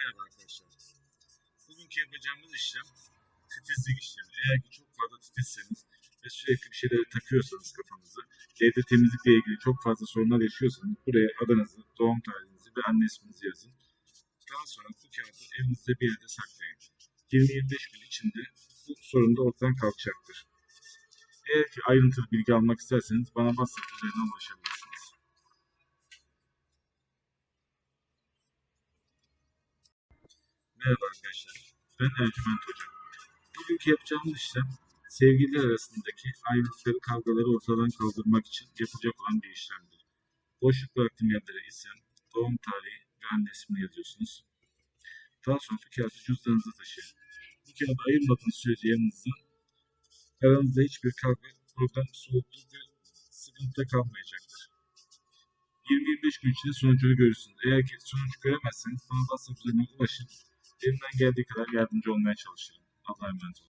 Merhaba arkadaşlar. Bugünkü yapacağımız işlem titizlik işlemi. Eğer ki çok fazla titizseniz ve sürekli bir şeyleri takıyorsanız kafanıza, evde temizlikle ilgili çok fazla sorunlar yaşıyorsanız buraya adınızı, doğum tarihinizi ve anne isminizi yazın. Daha sonra bu kağıdı evinizde bir yerde saklayın. 20-25 gün içinde bu sorun da ortadan kalkacaktır. Eğer ki ayrıntılı bilgi almak isterseniz bana WhatsApp üzerinden ulaşabilirsiniz. Merhaba arkadaşlar. Ben Ercüment Hoca. Bugünkü yapacağımız işlem sevgililer arasındaki ayrılıkları, kavgaları ortadan kaldırmak için yapılacak olan bir işlemdir. Boşluk bıraktığım yerlere isim, doğum tarihi ve anne ismini yazıyorsunuz. Daha sonra bu kağıdı cüzdanınıza taşıyın. Bu kağıdı ayırmadığınız sürece yanınızda aranızda hiçbir kavga, problem, soğukluk ve sıkıntı kalmayacaktır. 20-25 gün içinde sonucunu görürsünüz. Eğer ki sonuç göremezseniz bana WhatsApp üzerinden ulaşın. Elimden geldiği kadar yardımcı olmaya çalışırım. Allah'a emanet olun.